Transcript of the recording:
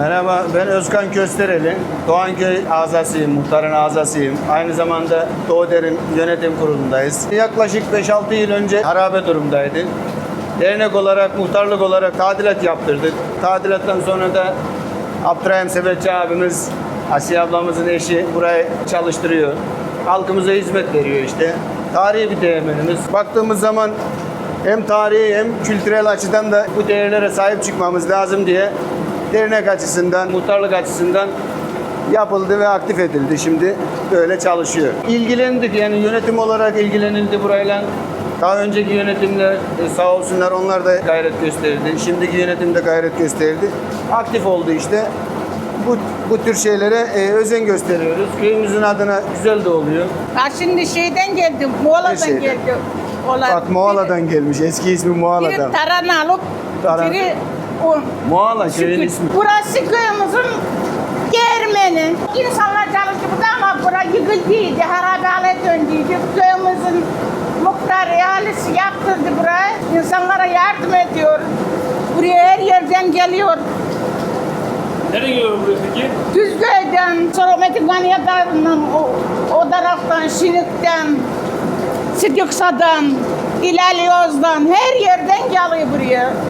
Merhaba, ben Özkan Köstereli. Doğanköy azasıyım, muhtarın azasıyım. Aynı zamanda Doğuder'in yönetim kurulundayız. Yaklaşık 5-6 yıl önce harabe durumdaydı. Dernek olarak, muhtarlık olarak tadilat yaptırdık. Tadilattan sonra da Abdurrahim Sebetçi abimiz, Asiye ablamızın eşi burayı çalıştırıyor. Halkımıza hizmet veriyor işte. Tarihi bir değermenimiz. Baktığımız zaman hem tarihi hem kültürel açıdan da bu değerlere sahip çıkmamız lazım diye dernek açısından, muhtarlık açısından yapıldı ve aktif edildi. Şimdi böyle çalışıyor. İlgilendik yani yönetim olarak ilgilenildi burayla. Daha önceki yönetimler e, sağ olsunlar onlar da gayret gösterdi. Şimdiki yönetim de gayret gösterdi. Aktif oldu işte. Bu, bu tür şeylere e, özen gösteriyoruz. Köyümüzün adına güzel de oluyor. Ha şimdi şeyden geldim, Muğla'dan Neşe'den. geldim. Olan Bak Moğala'dan gelmiş. Eski ismi Biri, Moğala'dan. biri Taranalık, Taran- biri o. Moğala köyün ismi. Burası köyümüzün değirmeni. İnsanlar çalışıyordu ama bura yıkıldıydı, harabale döndüydü. Köyümüzün muhtarı, ailesi yaptırdı burayı. İnsanlara yardım ediyor. Buraya her yerden geliyor. Nereye geliyor buraya peki? Düzköy'den, sonra Metikmaniya'dan, o, o taraftan, Şinik'ten, Sidiksa'dan, İlali Yoz'dan her yerden geliyor buraya.